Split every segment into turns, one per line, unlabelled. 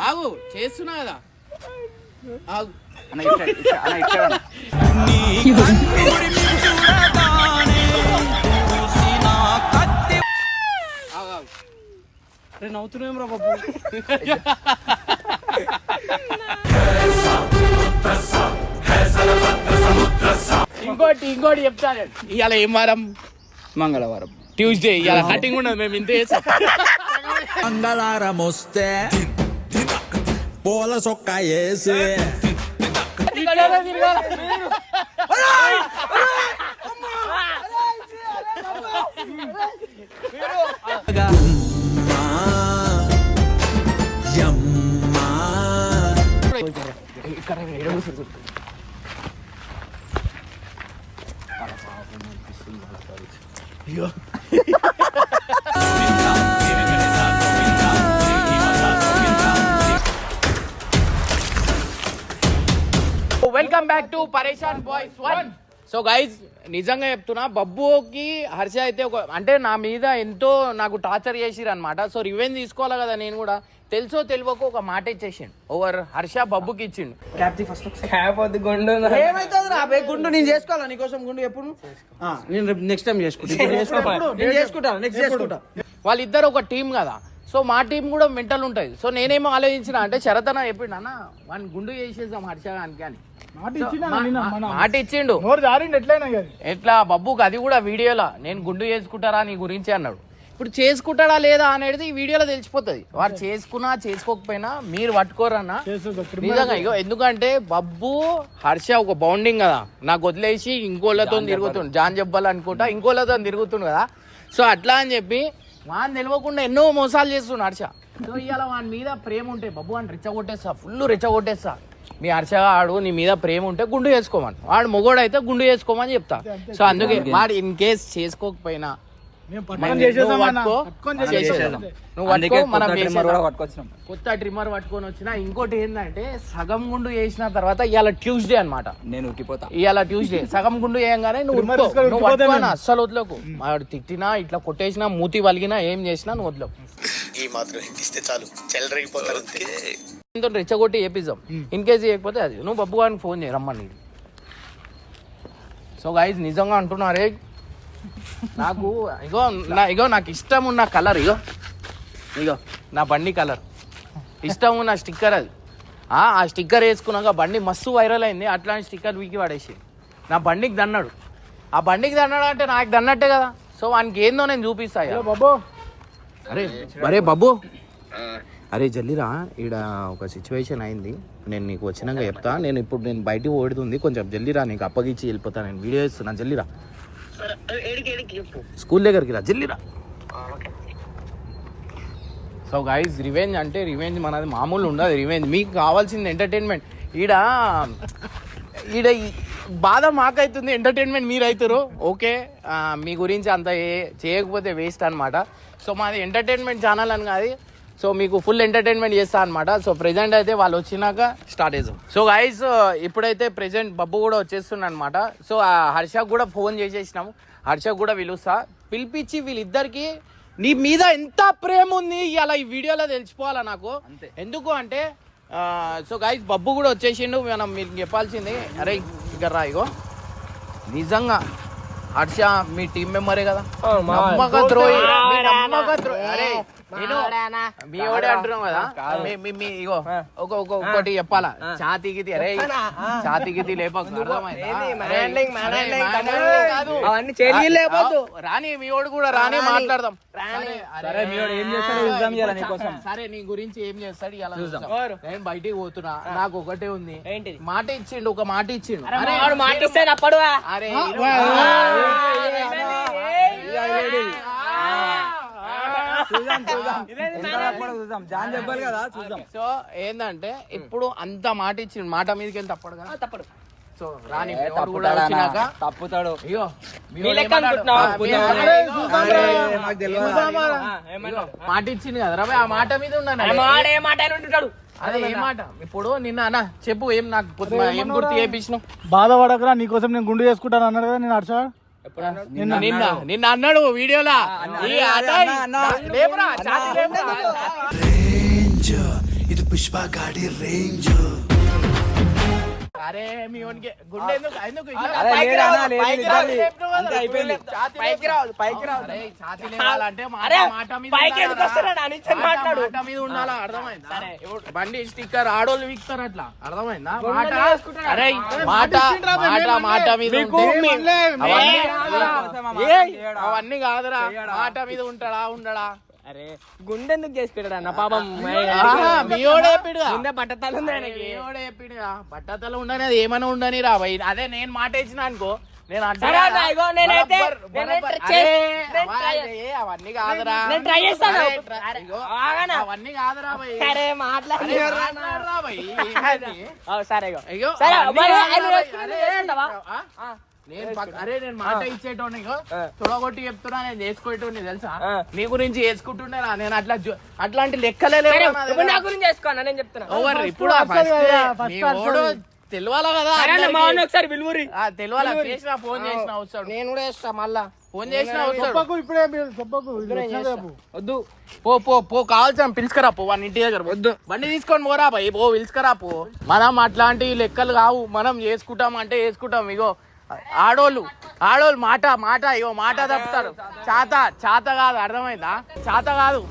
ఆగు చేస్తున్నా కదా. ఆగు.
అన్న ఇట్లా అన్న ఇట్లా
రే నవ్వుతున్నాం రా బాబు?
ఇంకోటి ఇంకోటి చెప్తాను ఇవాళ ఏం వారం?
మంగళవారం.
ట్యూస్డే ఇవాళ కటింగ్ ఉండదు మేము ఇంత చేస్తాం.
మంగళవారం వస్తే పూల సొక్క వేసి యమ్మా
back to Pareshan boys one so guys నిజంగా చెప్తున్నా బబ్బుకి హర్ష అయితే ఒక అంటే నా మీద ఎంతో నాకు టార్చర్ చేసిరు అనమాట సో రివెంజ్ తీసుకోవాలి కదా నేను కూడా. తెలుసో తెలియకో ఒక మాట ఇచ్చేసిండు. ఓవర్ హర్ష బబ్బుకి ఇచ్చిండు.
ఏమైతుంది రా బే గుండు నేను చేసుకోవాలా నీకోసం? గుండు ఎప్పుడు? ఆ, నేను నెక్స్ట్ టైం నెక్స్ట్ చేసుకుంటా.
వాళ్ళిద్దరు ఒక టీం కదా. సో మా టీం కూడా మెంటల్ ఉంటుంది. సో నేనేమో ఆలోచించిన అంటే శరతన చెప్పిండు అన్న వాడిని గుండు చేసేసాం హర్ష గానికి అని. మాట ఇచ్చిండు ఎట్లా బబ్బుకి అది కూడా వీడియోలో నేను గుండు చేసుకుంటారా నీ గురించి అన్నాడు. ఇప్పుడు చేసుకుంటాడా లేదా అనేది ఈ వీడియోలో తెలిసిపోతుంది. వాడు చేసుకున్నా చేసుకోకపోయినా మీరు పట్టుకోరన్నా. నిజంగా ఇగో ఎందుకంటే బబ్బు హర్ష ఒక బౌండింగ్ కదా. నాకు వదిలేసి ఇంకోళ్ళతో తిరుగుతుండు. జాన్ జబ్బాలు అనుకుంటా ఇంకోళ్ళతో తిరుగుతుండు కదా. సో అట్లా అని చెప్పి వాని తెలియకుండా ఎన్నో మోసాలు చేస్తుండు హర్ష. సో ఇవాళ వాని మీద ప్రేమ ఉంటే బబ్బు అని రెచ్చగొట్టేస్తా ఫుల్ రెచ్చగొట్టేస్తా. మీ హర్ష ఆడు నీ మీద ప్రేమ ఉంటే గుండు చేసుకోమని. వాడు మొగోడు అయితే గుండు చేసుకోమని చెప్తా. సో అందుకే వాడు ఇన్ కేస్ చేసుకోకపోయినా
కొత్త
ట్రిమ్మర్ పట్టుకొని వచ్చిన ఇంకోటి ఏంటంటే సగం గుండు వేసిన తర్వాత ఇవాళ ట్యూస్డే అన్నమాట.
నేను ఉట్టిపోతా.
ఇవాళ ట్యూస్డే సగం గుండు వేయంగానే నువ్వు అస్సలు వదలకు. వాడు తిట్టినా ఇట్లా కొట్టేసినా మూతి వలిగినా ఏం చేసినా నువ్వు వదలకు
ఈ మాత్రం ఇస్తే చాలు.
దీంతో రెచ్చగొట్టి చేపిద్దాం. ఇన్ కేసు చేయకపోతే అది. నువ్వు బబ్బు గారికి ఫోన్ చేయి రమ్మని. సో గైజ్ నిజంగా అంటున్నారే నాకు ఇగో నా ఇగో నాకు ఇష్టం ఉన్న కలర్ ఇగో. ఇగో నా బండి కలర్. ఇష్టం ఉన్న స్టిక్కర్ అది. ఆ స్టిక్కర్ వేసుకున్నాక బండి మస్తు వైరల్ అయింది. అట్లాంటి స్టిక్కర్ వీకి పడేసి నా బండికి దన్నాడు. ఆ బండికి దన్నాడు అంటే నాకు దన్నట్టే కదా. సో వానికి ఏందో నేను చూపిస్తా ఇక.
బాబు.
అరే అరే బాబు. అరే జల్లిరా. ఈడ ఒక సిచ్యువేషన్ అయింది. నేను నీకు వచ్చినాక చెప్తా. నేను ఇప్పుడు నేను బయటికి ఓడుతుంది కొంచెం జల్లిరా నీకు అప్పగించి వెళ్ళిపోతా. నేను వీడియో ఇస్తున్నా జల్లిరా. స్కూల్ దగ్గరికి రా జల్లిరా సో గైజ్ రివెంజ్ అంటే రివెంజ్ మనది మామూలు ఉండదు రివెంజ్ మీకు కావాల్సింది ఎంటర్టైన్మెంట్ ఈడ ఈడ ఈ బాధ మాకైతుంది ఎంటర్టైన్మెంట్ మీరు అవుతారు ఓకే మీ గురించి అంత ఏ- చేయకపోతే వేస్ట్ అనమాట సో మాది ఎంటర్టైన్మెంట్ ఛానల్ అని కాదు సో మీకు ఫుల్ ఎంటర్టైన్మెంట్ చేస్తా అనమాట సో ప్రెజెంట్ అయితే వాళ్ళు వచ్చినాక స్టార్ట్ చేద్దాం. సో గైస్ ఇప్పుడైతే ప్రెజెంట్ బబ్బు కూడా వచ్చేస్తున్నా అనమాట సో ఆ హర్షకు కూడా ఫోన్ చేసేసినాము. హర్షకు కూడా పిలుస్తా. పిలిపించి వీళ్ళిద్దరికి నీ మీద ఎంత ప్రేమ ఉంది ఇలా ఈ వీడియోలో తెలిసిపోవాలా నాకు? ఎందుకు అంటే సో గైస్ బబ్బు కూడా వచ్చేసిండు. మనం మీకు చెప్పాల్సింది అరే ఇక్కడ రా ఇగో. నిజంగా హర్ష మీ టీం మెంబరే కదా? నమ్మక ద్రోహి మీ నమ్మక ద్రోహి అరే నేను మీ ఓడే అంటున్నాం కదా మీ- మీ- మీ ఇగో ఒక ఒక ఒకటి చెప్పాలా ఛాతీ గితి అరే ఛాతీ గితి రాని మీ ఓడు కూడా రాని మాట్లాడదాం సరే,
సరే, మీ వాడు ఏం చేస్తాడో చూద్దాం ఇవాళ నీకోసం.
సరే నీ గురించి ఏం చేస్తాడు ఇలా చూద్దాం నేను బయటికి పోతున్నా నాకు ఒకటే ఉంది మాట ఇచ్చిండు ఒక మాట ఇచ్చిండు అరే, అరే
చూద్దాం జాన్ చెప్పాలి కదా చూద్దాం.
సో ఏంటంటే ఇప్పుడు అంత మాట ఇచ్చిండు. మాట మీదకి వెళ్ళి తప్పడు కదా? తప్పడు. సో రాని
తప్పుతాడా
అయ్యో? ఆ, మాట ఇచ్చింది కదా ఆ మాట మీద ఉన్నాను అదే ఏ మాట? ఇప్పుడు నిన్న అన్న చెప్పు ఏం నాకు ఏం గుర్తు చేపించినావు
బాధపడకరా నీకోసం నేను గుండు చేసుకుంటాను అన్నాడు కదా నేను హర్ష
నిన్న నిన్న నిన్న అన్నాడు. వీడియోలా. ఈ. లేపురా,
ఇది పుష్ప గాడి రేంజ్
అరే మీ ఓన్కి గుండె ఎందుకు ఎందుకు పైకి పైకి
పైకి. రావాలి పైకి రావాలి
ఛాతీ లేవాలంటే మాట మీద
పైకి
ఉండాలా?
ఎందుకు వస్తున్నాడు? అనిచ్చని
మాట-
మాట్లాడు.
మాట మీద ఉండాలా? అర్థమైందా? ఇప్పుడు బండి స్టిక్కర్ ఆడోళ్ళు వీక్తారు అట్లా. అర్థమైందా? మాట
వేసుకుంటారు.
అరే మాట మాట మాట మీద అవన్నీ కాదురా. మాట మీద ఉంటాడా ఉండడా?
అరే గుండె ఎందుకు చేసుకుంటాడు అన్న పాపం. గుండె బట్టతలు ఉంది ఆయనకి.
మీయోడే ఎప్పిడుగా. బట్టతల ఉండని అది ఏమైనా ఉండని రా భయ్ అదే నేను మాట ఇచ్చిన అనుకో నేను అవన్నీ కాదురా.
చేస్తాను.
ట్ర-
ఆగనా?
అవన్నీ కాదురా మాట్లాడరా?
సరే
నేను పక్క- అరే నేను మాట ఇచ్చేటోని తొడగొట్టి చెప్తున్నా నేను చేసుకునేటోని తెలుసా. నీ గురించి చేసుకుంటుండేనా నేను అట్లా జో- అట్లాంటి లెక్కలే లేవు.
సరే,
నా దగ్గర.
ఇప్పుడు నా గురించి అన్న నేను
ఇప్పుడు ఆ first
కదా, first
మీ
వస్తది.
ఓడు తెలవాలా కదా
సరే అన్న,
అందరికీ.
మా వాడిని ఒకసారి విలువరి.
ఆ, తెలవాలా చేసిన ఫోన్ చేసిన వస్తాడు.
నేను కూడా చేస్తా మళ్ళా.
ఫోన్ చేసిన
చెప్పకు ఇప్పుడే మీరు చెప్పకు ఇది వచ్చిన రేపు.
వద్దు.
పో పో పో కావాల్సిన పిలుచుకరా పో వాని ఇంటి దగ్గర వద్దు. బండి తీసుకొని పోరా భయ్ పో పిలుచుకరా పో. మనం అట్లాంటి లెక్కలు కావు. మనం చేసుకుంటాం అంటే చేసుకుంటాం ఇగో. ఆడోళ్ళు ఆడోళ్ళు మాట మాట ఇగో మాట తప్పుతారు. చాత చాత కాదు అర్థమైందా? చాత కాదు.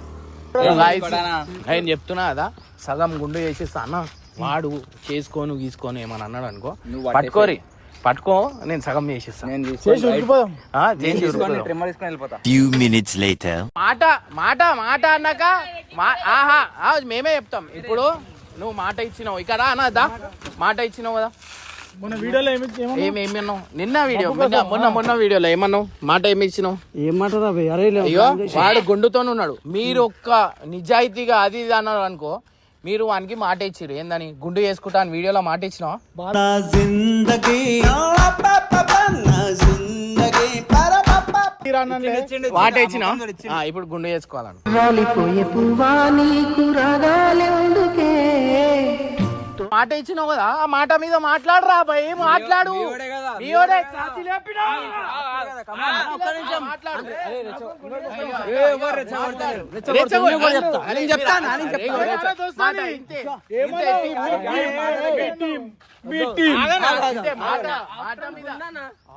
నేను చెప్తున్నా కదా సగం గుండు చేసేస్తా అన్న. వాడు చేసుకోను గీసుకోను ఏమని అన్నాడు అనుకో. పట్టుకోరి. పట్టుకో నేను సగం చేసేస్తా.
నేను
చేసి
తీసుకొని
ఉరికిపోదాం
ఆ,
నేను
చేసి
తీసుకొని
ఉరుకుదాం.
ట్రిమ్మర్ తీసుకొని వెళ్ళిపోతా.
Few minutes later.
మాట మాట మాట అన్నాక మా- ఆహా ఆ, మేమే చెప్తాం. ఇప్పుడు నువ్వు మాట ఇచ్చినావు. ఇక్కడ అనదా మాట ఇచ్చినావు కదా.
మొన్న వీడియోలో ఏమి
అన్నావు? నిన్న వీడియో. మొన్న మొన్న మొన్న వీడియోలో ఏమన్నావు? మాట ఏమి ఇచ్చినావు? అయ్యో వాడు గుండుతో ఉన్నాడు. మీరు ఒక్క నిజాయితీగా అది ఇది అన్నారు అనుకో మీరు వానికి మాట ఇచ్చిరు ఏందని? గుండు చేసుకుంటా అని వీడియోలో మాట ఇచ్చినావా. మాట ఇచ్చినా ఆ, ఇప్పుడు గుండు చేసుకోవాలను మాట ఇచ్చినావు కదా ఆ మాట మీద మాట్లాడరా భయ్ మాట్లాడు.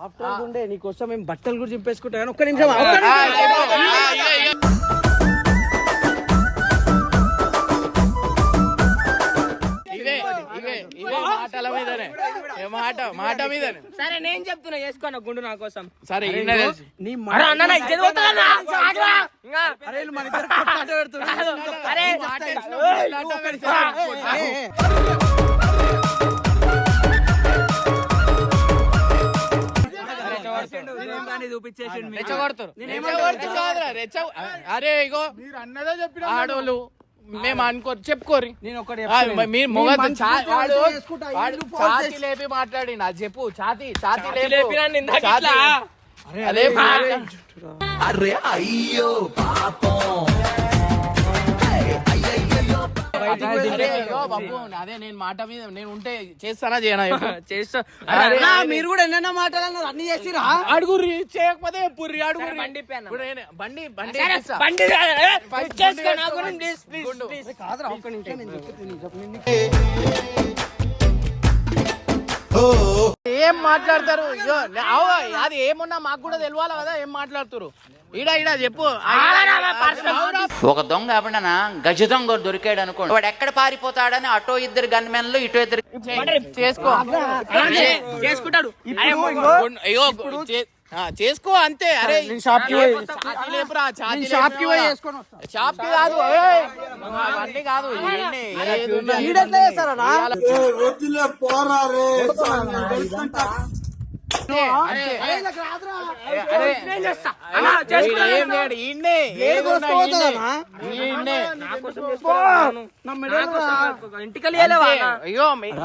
ఆఫ్టర్ గుండె నీకోసం మేము బట్టలు కూడా చింపేసుకుంటా. కానీ ఒక్క నిమిషం
మాటల మీదనే. ఏ మాట మాట మీదనే.
సరే నేను చెప్తున్నా చేసుకోను గుండు నా కోసం.
సరే.
నీ అరే అన్న నా ఇజ్జత్ పోతుందన్నా. అరే
రెచ్చగొడతారు. అరే ఇగో.
మీరు అన్నదే చెప్పిన
ఆడోళ్ళు మేము అనుకో చెప్పుకోరి
నేను ఒకటి
ఆ, మ- మీరు మొగ
నీ మంచి
చా-
మంచి
వాడు
వాళ్ళు చేసుకుంటా,
వాడు
ఇల్లు పాడు
ఛాతీ
చేసి.
లేపి మాట్లాడి నా చెప్పు ఛాతీ ఛాతీ లేపు.
అరే అయ్యో పాపం.
అదే నేను మాట మీద నేను ఉంటే చేస్తానా చేయనా.
చేస్తా. మీరు కూడా ఎన్నెన్నో మాటలు అన్ని చేసిరా?
అడుగుర్రి చేయకపోతే పుర్రి
సరే, బండి
బండి బండి.
బండి కాదురా ఒక్క నిమిషం
ఏం మాట్లాడతారు? అది ఏమున్నా మాకు కూడా తెలియాలి కదా ఏం మాట్లాడుతారు ఈడ ఈడ చెప్పు?
ఒక దొంగ ఎప్పుడన్నా గజ దొంగ దొరికాడు అనుకోండి. వాడు ఎక్కడ పారిపోతాడని అటో ఇద్దరు గన్మెన్లు ఇటో ఇద్దరు
చేసుకో.
చేసుకుంటాడు.
చేసుకో అంతే అరే
నేను షాప్కి పోయి-
ఛాతీ లేపురా, ఛాతీ
నేను షాప్కి పోయి
లేపురా.
చేసుకొని వస్తా.
షాప్కి కాదు ఏయ్, అవన్నీ కాదు
ఈడెట్లా చేస్తారన్నా?
అంతే, అంతే.
అరే, ఇలా రాదురా.
అరే,
నేను చేస్తా. అన్నా, చేసుకుంటా.
ఈడ ఏం లేడు, ఈయన్నే, ఏదున్నా ఈయన్నే. ఈయన్నే.
నా మెడలో రా.
అయ్యో మీరు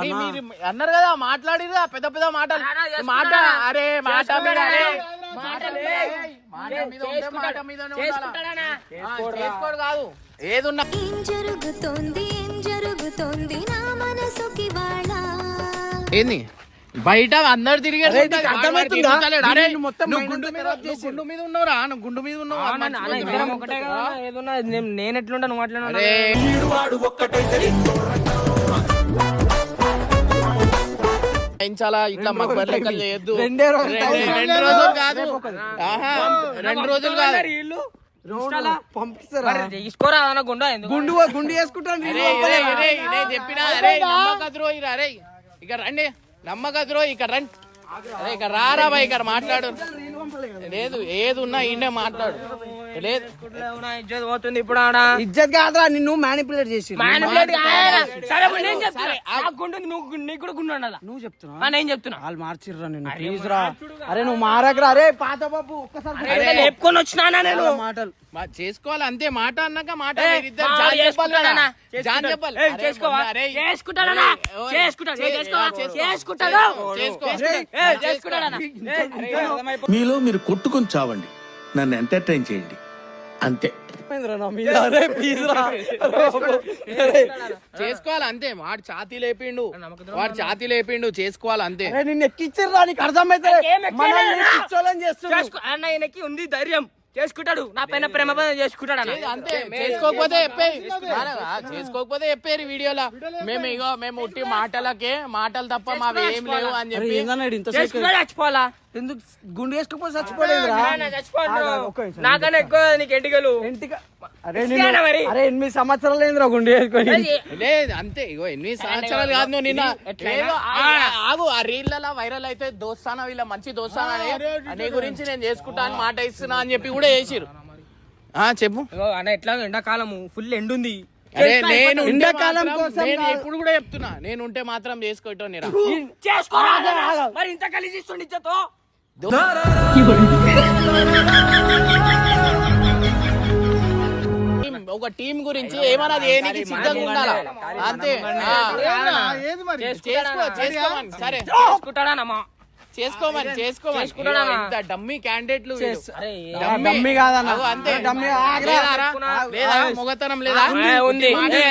అన్నారు కదా మాట్లాడిరా పెద్ద పెద్ద మాటలు. మాట అరే మాట మీద అరే.
మాట
మీద చేసుకోడు కాదు. ఏదున్నా
ఏం జరుగుతోంది ఏం జరుగుతోంది నా మనసుకి వాళ్ళ
ఏంది? బయట అందరు తిరిగి
అరే, నీకు అర్థమవుతుందా?
అరే
నిన్ను మొత్తం
నువ్వు
మైండ్
గుండు
అంతా
మీద. గుండు మీద ఉన్నావురా నువ్వు గుండు మీద ఉన్నావు
నేను- ఎట్లుంటా నువ్వు అట్లా
ఇట్లా మక్బర్ లెక్కలు చేయొద్దు
రెండే రోజులు
రెండు- రోజులు కాదు. ఆహా రెండు రోజులు కాదు.
పంపిస్తారా?
గుండా
వేసుకుంటాను
చెప్పినా అరే. ఇక రండి. నమ్మకద్రో ఇక రండి. ఇక్కడ ఇక రారా ఇక్కడ మాట్లాడు. లేదు ఏది ఉన్నా ఈయనే మాట్లాడు.
ఇజ్జత్ పోతుంది ఇప్పుడు ఆడ.
ఇజ్జత్ కాదురా నిన్ను మ్యానిపులేట్ చేసి.
సరే నేను నువ్వు గు- నీకు కూడా గుండు ఉండాలా?
నువ్వు చెప్తున్నా?
ఆ, నేను చెప్తున్నా.
వాళ్ళు మార్చిర్రా నిన్ను ప్లీజ్ రా. అరే నువ్వు మారకరా. అరే పాత బాబు ఒక్కసారి
వచ్చినానా నేను.
మాటలు.
మా చేసుకోవాలి అంతే. మాట అన్నాక మాట?
మీలో మీరు కొట్టుకొని చావండి. నన్ను ఎంటర్టైన్ చేయండి. అంతే.
చేసుకోవాలి అంతే. వాడు ఛాతీ లేపిండు. వాడు ఛాతీ లేపిండు. చేసుకోవాలి అంతే.
నిన్ను ఎక్కిచ్చిర్రా నీకు అర్థమైతే
అన్న ఈయనకి ఉంది ధైర్యం. చేసుకుంటాడు. నా పైన ప్రేమ చేసుకుంటాడు
అంతే. చేసుకోకపోతే? చేసుకోకపోతే చెప్పేరు వీడియోలో. మేము ఇగో మేము ఉట్టి మాటలకే మాటలు తప్ప మావి ఏం లేవు అని చెప్పి
చచ్చిపోవాలా?
ఎందుకు గుండు ఒక్క నిమిషం.
నాకన్నా ఎక్కువ నీకు ఎంటికలు
అరే ఎనిమిది సంవత్సరాలు ఏందిరా గుండు వేసుకొని.
లేదు అంతే ఇగో ఎనిమిది సంవత్సరాలు కాదు నువ్వు నిన్న. ఆగు ఆ రీళ్ళలో వైరల్ అయితే దోస్తానా వీళ్ళ మంచి దోస్తానా అని నీ గురించి నేను చేసుకుంటా అని మాట ఇస్తున్నా అని చెప్పి కూడా వేసిరు ఆ చెప్పు.
అన్న ఎట్లా ఎండాకాలము ఫుల్ ఎండుంది
అరే నేను
ఎండాకాలం కోసం
నేను
కాదు.
ఎప్పుడు కూడా చెప్తున్నా నేను ఉంటే మాత్రం చేసుకోవటం
చేసుకోరా మరి ఇంత కలిసి ఇస్తుండి
ఒక టీం గురించి ఏమన్నా చేయడానికి సిద్ధంగా ఉండాలా? అంతే. ఆ.
ఏది మరి?
చేసుకో చేసుకోమని సరే.
చేసుకుంటాడనమ్మా
చేసుకోమని చేసుకోమని.
చేసుకుంటాడా?
ఇంత డమ్మీ క్యాండిడేట్లు డమ్మీ.
కాదన్న.
అంతే.
డమ్మీ?
లేదా? మొగతనం లేదా?
ఉంది.
అరే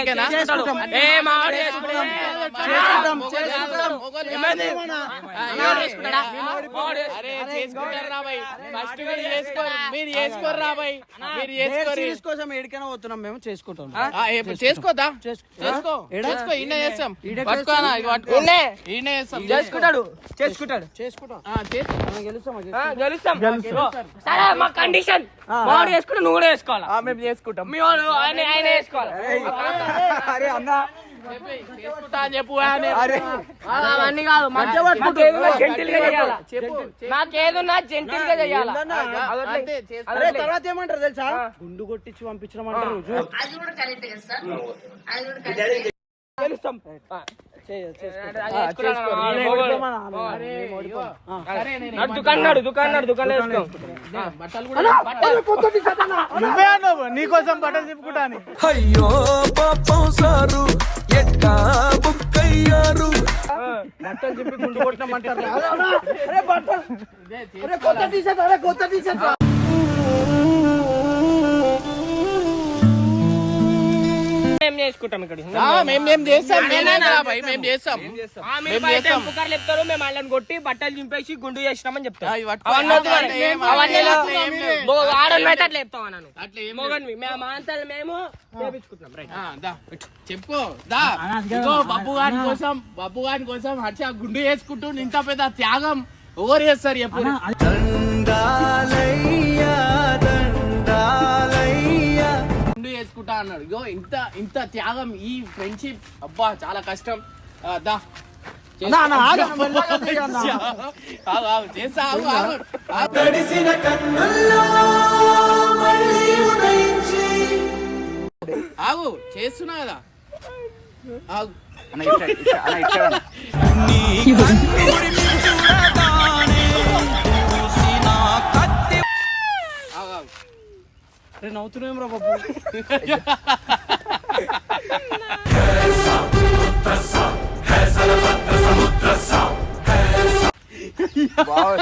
ఫస్ట్ మీరు చేసుకోరు. మీరు చేసుకోరు రా భయ్ మీరు చేసుకోరు.
సిరీస్ కోసం ఎడికైనా పోతున్నాం మేము చేసుకుంటాం.
చేసుకోదా? చేసుకో. చేసుకో. ఈయన చేస్తాం.
ఈడ
పట్టుకోనా ఇది పట్టుకో.
ఈయనే.
ఈయన చేస్తాం.
చేసుకుంటాడు. చేసుకుంటాడు. సరే మా కండిషన్. నువ్వు కూడా చేసుకోవాలా
ఆ, మేము చేసుకుంటాం.
మీ వాడు ఆయన ఆయన వేసుకోవాలి?
అరే అన్న.
అవన్నీ కాదు నాకేదున్నా
జెంటిల్గా.
అరే తర్వాత ఏమంటారు తెలుసా? గుండు కొట్టించి పంపించడం అంటారు
నువ్వే అన్నావు నీకోసం బట్టలు చెప్పుకుంటా అని
అయ్యో పాపం సారు ఎట్టా బుక్కయ్యారు.
బట్టలు చెప్పి గుండు కొట్టమంటారు కొత్త టీషర్ట్ అరే కొత్త టీషర్ట్.
మేము చేసుకుంటాం ఇక్కడ.
చేస్తాం చేస్తాం
చెప్తారు మేము వాళ్ళని కొట్టి బట్టలు చింపేసి గుండు చేసినామని
ఆ,
చెప్తాం
ఇవి పట్టుకో.
అవన్నీ వద్దు
అట్లా
మరి.
ఏం-
అవన్నీ
అట్లా
లేదు.
ఏం లేదు.
మో- ఆడోళ్ళు అయితే అట్లా చెప్తాం అన్నాను
అట్లా ఏం లేదు.
మోగన్వి మేము
చెప్పుకో బాబు గారి కోసం బాబు గారి కోసం హర్ష గుండు వేసుకుంటూ ఇంత పెద్ద త్యాగం ఎవరు చేస్తారు ఎప్పుడు
దండాలయ్యా దండాలయ్యా
గుండు వేసుకుంటా అన్నాడు. ఇగో ఇంత ఇంత త్యాగం ఈ ఫ్రెండ్షిప్ అబ్బా చాలా కష్టం. దా.
ఆగు.
తడిసిన కన్నుల్లో మళ్ళీ ఉదయించి.
చేస్తున్నా కదా. ఆగు.
నీ
అరే నవ్వుతున్నాం రా బాబు.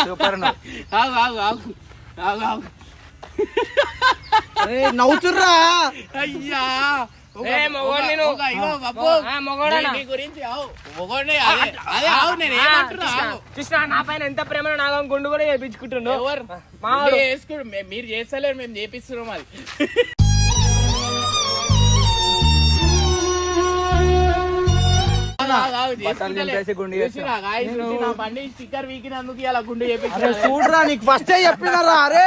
సూపర్
ఆగు ఆగు ఆగు ఆగు ఆగు.
అరే నవ్వుతుర్రా.
అయ్యా.
కృష్ణ నా పైన ఎంత ప్రేమ నాగం గుండు కూడా చేపించుకుంటుండు.
ఎవరు?
మా
మీరు చేసుకోడు మే- మీరు చేస్తలేరు మేము చేపిస్తున్నాం అది. బండి స్టిక్కర్ వీకినందుకు ఇలా గుండు
అరే
చేపించారు
చూడరా నీకు ఫస్టే చెప్పినారా అరే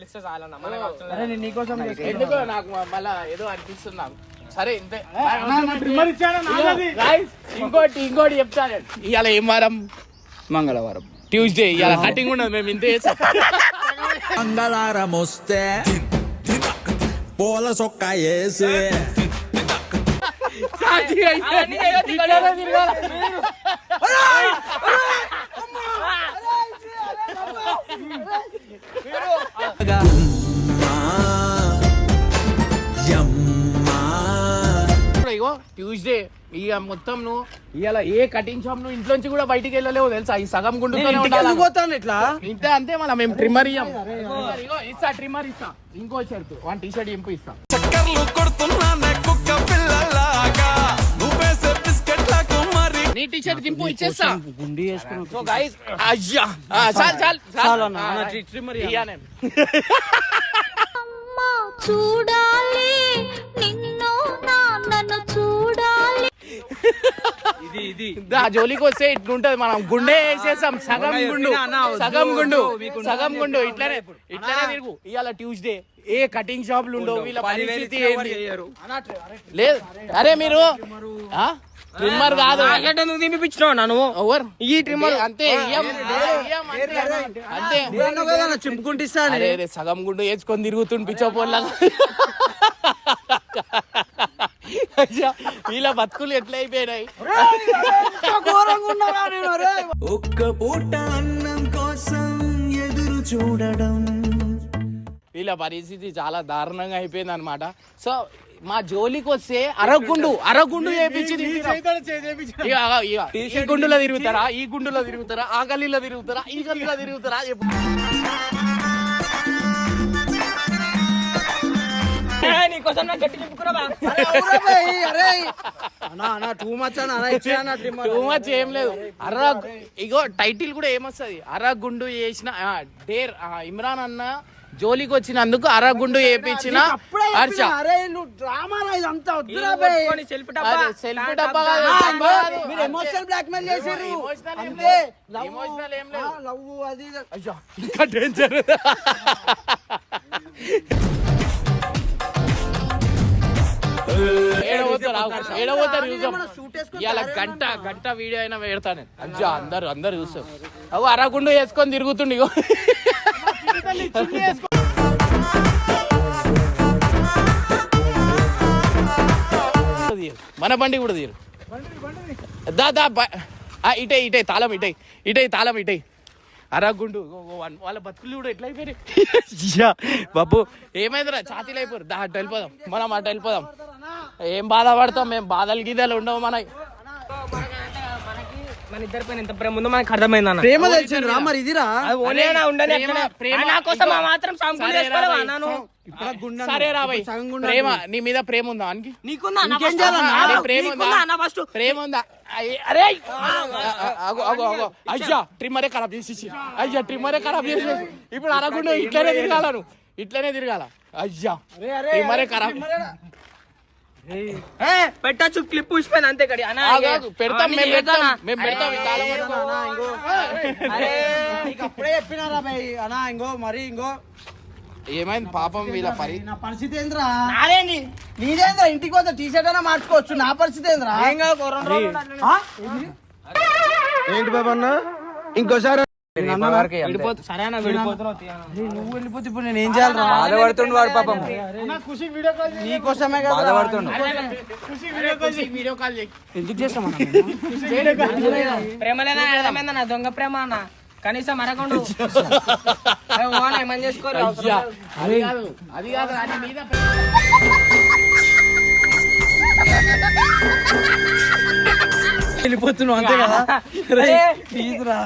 తెలిస్తే చాలన్న మనకు అవసరం
ఎందుకో నాకు మ- మళ్ళా ఏదో అనిపిస్తుంది? నాకు సరే ఇంతే. Guys, ఇంకోటి ఇంకోటి చెప్తాను ఇవాళ ఏం వారం?
మంగళవారం.
ట్యూస్డే ఇవాళ కటింగ్ ఉండదు మేము ఇంతే చేస్తాం.
మంగళారం వస్తే పూల సొక్క వేసి
ఇక్కడ
తిరగాలి. ఇగో ట్యూస్డే ఇక మొత్తం నువ్వు ఇవాళ ఏ కటింగ్ షాప్ నువ్వు ఇంట్లోంచి కూడా బయటికి వెళ్ళలేవు తెలుసా? ఈ సగం
పోతాను ఇట్లా?
ఇంతే అంతే మళ్ళీ మేము ట్రిమ్మర్ ఇయ్యం. ఇస్తా ట్రిమ్మర్ ఇస్తా. ఇంకో షర్ట్. వన్ టీ షర్ట్ ఇంపు ఇస్తా. నీ టీ షర్ట్ దింపు ఇచ్చేస్తా.
గుండి వేసుకుని
సో గైస్ అయ్యా ఆ, చాలు చాలు
చాలు అన్న, అన్న, ట్రి- ట్రిమ్మర్ ఇయ్యాలి.
ఇయ్యానే.
అమ్మా చూడాలి నిన్ను నాన్నను చూడాలి.
ఇది ఇది.
దా జోలికి వస్తే ఇట్లుంటది మనం గుండె వేసేసాం సగం గుండు. సగం గుండు. సగం గుండు. ఇట్లనే ఇట్లనే తిరుగు. ఇవాళ ట్యూస్డే ఏ కటింగ్ షాపులు ఉండవు వీళ్ళ పరిస్థితి లేదు. అరే మీరు ట్రిమ్మర్ కాదు
నువ్వు తినిపించినావు నన్ను
ఓవర్
ఈ ట్రిమ్మర్
అంతే అంతే.
చింపుకుంటే
సగం గుండు వేసుకొని తిరుగుతుండు అయ్యా, వీళ్ళ బతుకులు ఎట్లా అయిపోయినాయి
ఘోరంగా ఉన్నారా నేను అరే
ఒక్క పూట అన్నం కోసం ఎదురు చూడడం
వీళ్ళ పరిస్థితి చాలా దారుణంగా అయిపోయింది అనమాట సో మా జోలికి వస్తే అరగుండు అరగుండు ఈ గుండులో తిరుగుతారా? ఈ గుండులో తిరుగుతారా? ఆ గల్లీలో తిరుగుతారా? ఈ గల్లీలో తిరుగుతారా.
నీకోసం నా గట్టి
టూ మచ్
టూ ఏం లేదు. అర్ర ఇగో టైటిల్ కూడా ఏమొస్తుంది? అరగుండు చేసిన ఆ, డేర్ ఆ, ఇమ్రాన్ అన్న జోలికి వచ్చినందుకు అరగుండు వేయించిన హర్ష
అరే నువ్వు డ్రామా ఇదంతా వద్దురా బే.
సెల్ఫ్
అదే సెల్ఫీ డబ్బా కాదు,
ఆ,
డబ్బా. కాదు.
మీరు ఎమోషనల్ బ్లాక్ మెయిల్ చేసారు
Emotional ఏం
అంతే.
లేదు. Emotional ఏం లేదు.
లవ్ అది ఇది.
అయ్యా ఇంకా డేంజర్ గంట గంట వీడియో అయినా పెడతాను అజ్జా అందరు అందరు చూస్తాం అవు అరగుండు వేసుకొని తిరుగుతుండు మన బండి కూడా తీరు. దా దా బ- ఆ, ఇటే ఇటే తాళం ఇటే ఇటే తాళం ఇటే. అరగుండు వన్- వాళ్ళ బతుకులు కూడా ఎట్లా అయిపోయినాయి? బాబు ఏమైందిరా? ఛాతీలు అయిపోరు దా అటు వెళ్ళిపోదాం. మనం అటు వెళ్ళిపోదాం. ఏం బాధపడతాం? మేము బాధలు గీదాలు ఉండవు మన
మన ఇద్దరి పైన ఎంత ప్రేమ ఉందో మనకు అర్థమైంది అన్న.
ప్రేమ తెలిసిందిరా మరి ఇదిరా.
ఓనేనా ఉండని నా కోసం. ఆ మాత్రం సాంపుల్
సరే
చేసుకోలేవా
రాబోయ్.
నాను.
సరే ప్రేమ నీ మీద ప్రేమ ఉందా అనికి?
నీకుందా?
ప్రేమ ఉందా?
ఫస్ట్?
ప్రేమ ఉందా? అయ్య, అరే అగో అగో అగో. అయ్యా ట్రిమ్మరే ఖరాబ్ చేసేసి. అయ్యా ట్రిమ్మరే ఖరాబ్ చేసేసి. ఇప్పుడు అరగుండు ఇట్లనే తిరగాలను ఇట్లనే తిరగాల. అయ్యా ట్రిమ్మరే ఖరాబ్.
పెట్టచ్చు క్లిప్ పుష్పేన్ అంతే కడి అన్న
పెడతాం మేము పెడతాం పెడతాం
అప్పుడే చెప్పినారా అన్నా ఇంగో మరి ఇంగో
ఏమైంది పాపం వీళ్ళ పరి
నా పరిస్థితి ఏంద్రా?
నాదేంది?
నీదేంద్రా? ఇంటికి పోతే టీ షర్ట్ అయినా మార్చుకోవచ్చు. నా పరిస్థితి ఏంద్రా?
ఏంటి బాబు అన్న? ఇంకోసారి
నువ్వు వెళ్ళిపోతే ఇప్పుడు నేను ఏం
బాధపడుతుండు వాడు పాపం.
నీకోసమే
బాధపడుతుండు
ఎందుకు
దొంగ ప్రేమ అన్న. కనీసం మరకుండా ఏమని చేసుకోరు
అది కాదు అది కాదు
వెళ్ళిపోతున్నావు అంతే కదా? రే, ప్లీజ్ రా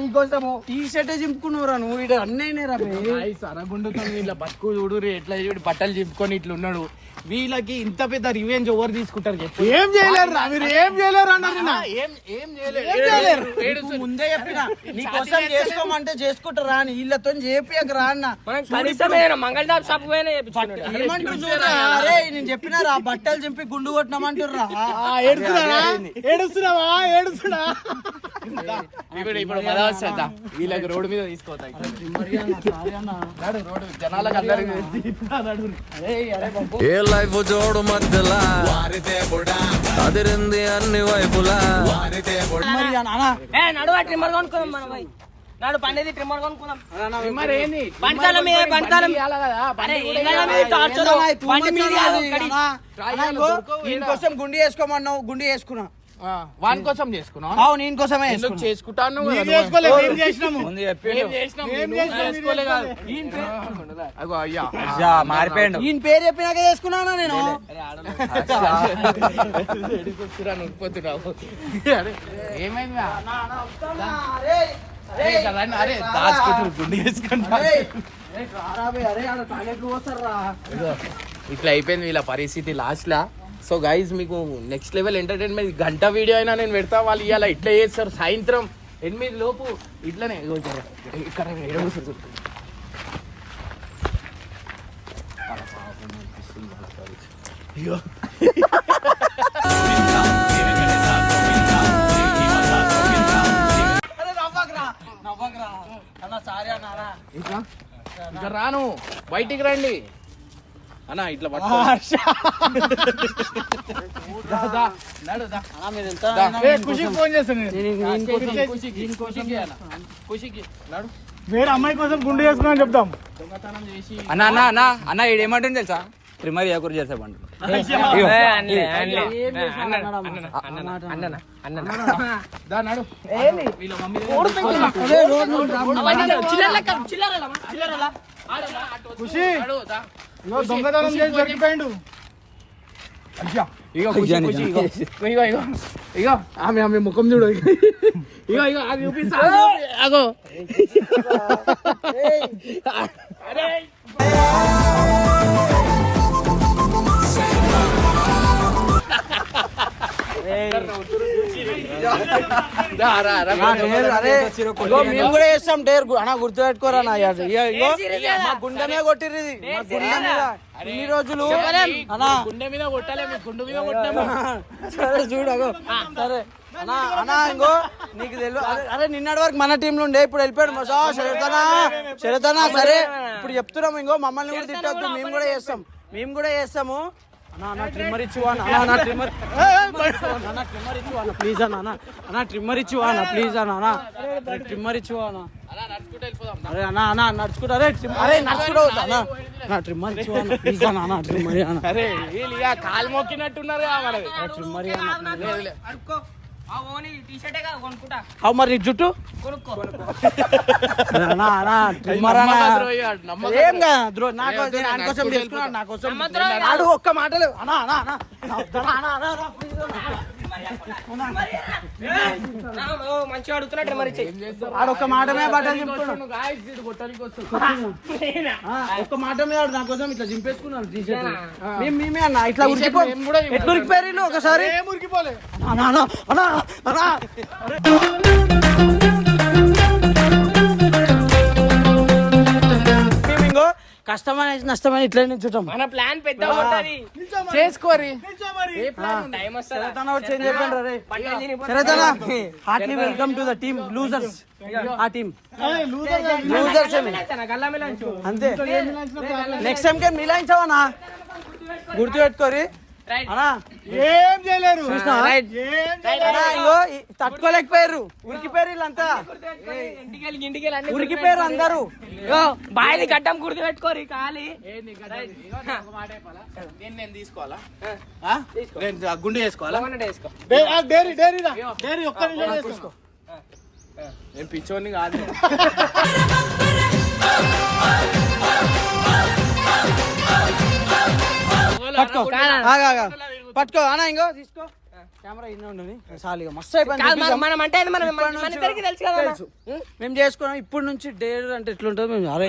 నీకోసము టీ షర్ట్ చింపుకున్నావురా నువ్వు ఇక్కడ అన్నీ రా బే.
సరగుండుతుంది ఇలా బతుకు చూడు రే ఎట్లా చూడు బట్టలు చింపుకొని ఇట్లా ఉన్నాడు. వీళ్ళకి ఇంత పెద్ద రివెంజ్ ఎవరు తీసుకుంటారు చెప్పు.
ఏం చేయలేరు రా మీరు ఏం చేయలేరు అన్నారు నిన్న.
ఏం ఏం చేయలేరు?
నీకు ముందే చెప్పిన నీకోసం చేసుకోమంటే చేసుకుంటారా అని వీళ్ళతో చేపియక రా అన్న.
మంగళదాబ్ షాప్
నేను చెప్పినారా బట్టలు చింపి గుండు కొట్టినామంటుర్రా.
ఆ, ఏడుస్తున్నావా? ఏడుస్తున్నా
ఇప్పుడు వీళ్ళకి రోడ్డు మీద తీసుకోతాయి జనాలకు అందరికి
ఏ లైఫ్ జోడు మధ్యలా? అదిరింది అన్ని వైపులా.
నడువా ట్రిమ్మర్ కొనుక్కుందాం మనం పోయి. నాడు పండేది ట్రిమ్మర్ కొనుక్కుందాం.
ఏంది?
బంటాల మీద మీద టార్చర్
గుండి వేసుకోమన్నావు గుండి వేసుకున్నా.
వాని కోసం చేసుకున్నావు?
అవు నేను కోసమే
ఎందుకు చేసుకుంటాను
మారిపోయాడు.
ఈయన పేరు చెప్పినాక చేసుకున్నానా నేను?
ఉడిపోతున్నావు అరే ఏమైంది అరే. గుండె వేసుకుంటా ఇట్లా అయిపోయింది వీళ్ళ పరిస్థితి లాస్ట్ లా సో గైజ్ మీకు నెక్స్ట్ లెవెల్ ఎంటర్టైన్మెంట్ గంట వీడియో అయినా నేను పెడతా వాళ్ళు ఇవాళ ఇట్లా చేస్తారు. సాయంత్రం ఎనిమిది లోపు ఇట్లనే ఇక్కడ. అయ్యో. రాను. బయటికి రండి. అన్న ఇట్లా
ఖుషికి ఫోన్ చేస్తాను వేరే అమ్మాయి కోసం గుండు చేసుకున్నా చెప్తాం
చేసి
అన్న అన్న అన్న అన్న ఈడు ఏమంటుంది తెలుసా
చిల్లర లెక్క, చిల్లరలా, చిల్లరలా.
ఖుషి. దొంగతనం చేసి దొరికిపోయిండు
ఇగో ఖుషి ఖుషి ఇగో ఇగో ఇగో ఇగో ఆమె ఆమె ముఖం చూడు ఇగో ఇగో అది చూపిస్తా. అగో.
అరే మేము కూడా చేస్తాం డేర్ అన్న గుర్తు పెట్టుకోరా మా గుండెనే కొట్టిర్రు ఇది మా గుండె మీద ఈ రోజులు
గుండె మీద కొట్టాలి గుండె మీద కొట్టాము
సరే చూడగో సరే అనా అనా ఇంకో నీకు తెలియదు అరే అరే నిన్నటి వరకు మన టీంలో ఉండే ఇప్పుడు వెళ్ళిపోయాడు మసా శరతనా శరతనా సరే ఇప్పుడు చెప్తున్నాం ఇంకో మమ్మల్ని కూడా తిట్టొద్దు మేము కూడా చేస్తాం మేము కూడా చేస్తాము అన్నా అన్న ట్రిమ్మర్ ఇచ్చు అన్న? అన్నా, అన్న ట్రిమ్మర్ అన్న ట్రిమ్మర్ ఇచ్చు అన్న? ప్లీజ్ అన్న అన్న. అన్న ట్రిమ్మర్ ఇచ్చు అన్న? ప్లీజ్ అన్న అన్న. ట్రిమ్మర్ ఇచ్చు అన్న? అరే అన్న అన్న నడుచుకుంటా. అరే అరే నడుచుకుంటా అన్న. అన్న ట్రిమ్మర్ ఇచ్చు అన్న? ప్లీజ్ అన్న అన్న ట్రిమ్మర్ అన్న.
అరే వీళ్ళు కాలు మొక్కినట్టున్నారు
ట్రిమ్మర్ అన్న అవు మరి జుట్టు ఏం కాదు, ద్రో- నా కోసం-
వద్దు,
దాని కోసం
నడుచుకుంటూ
చేసుకున్నాడు, నా కోసం
నమ్మద్రోహి
ఆడు ఒక్క మాట లేవు అన్నా అన్నా
మంచిగా అడుగుతున్నట్టు మరి
మాట మీద బట్టలు ఒక్క మాట మీద ఆడు నా కోసం ఇట్లా షర్ట్ మేము మేమే అన్న ఇట్లా ఉరికిపో ఎట్లా ఉరికిపోయారు ఒకసారి?
ఏం ఉరికిపోలే
అన్నా అన్నా అన్నా అన్నా. కష్టమైన నష్టమైన ఇట్లా నిల్చుంటాం.
మన ప్లాన్ పెద్ద ఉంటది.
చేసుకోరి
heartly welcome to the team losers ఆ టీమ్ లూజర్స్ అంతే. నెక్స్ట్ టైం కి మిలాయించావనా గుర్తు పెట్టుకోరి
ఏం చేయలేరు.
తట్టుకోలేకపోయారు ఉరికిపోయారు వీళ్ళంతా. ఉరికిపోయారు అందరూ.
బాయిది గడ్డం గుర్తు పెట్టుకోరి
నేను నేను తీసుకోవాలా? ఆ? నేను ఆ గుండు చేసుకోవాలా?
ఏమన్నా వేసుకో.
డే- ఆ, డైరీ డైరీ ఒక్క నిమిషం చేసుకో
నేను పిచ్చోని కాదు.
పట్టుకో ఆగా, ఆగా. పట్టుకో. అనా ఇంగో తీసుకో. కెమెరా ఇన్న ఇక మస్తు అయిపోయింది.
మనం- అంటే మనం-
ఇప్పటి
మన
నుంచి
ఇద్దరికి తెలుసు కదా.
తెలుసు. మేము చేసుకున్నాం. ఇప్పుడు నుంచి డేర్ అంటే ఎట్లుంటుంది మేము అరే.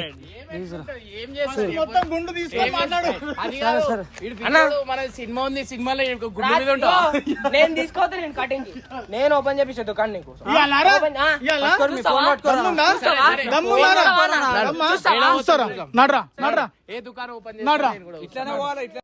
ఏం చేస్తారు
మొత్తం గుండు తీసుకొని మాట్లాడు.
సరే.
వీడు పిల్లోడు మన సినిమా ఉంది. సినిమాలో గుండె మీద
రాత్రిలో నేను తీసుకోవద్దు నేను కటింగ్. నేను ఓపెన్ చేపించే దుకాణం నీకు?
నడ్రా నడ్రా
ఏ దుకాణం ఓపెన్
నడ్రా.
చేస్తా
ఇట్లానే పోవాలి ఇట్లా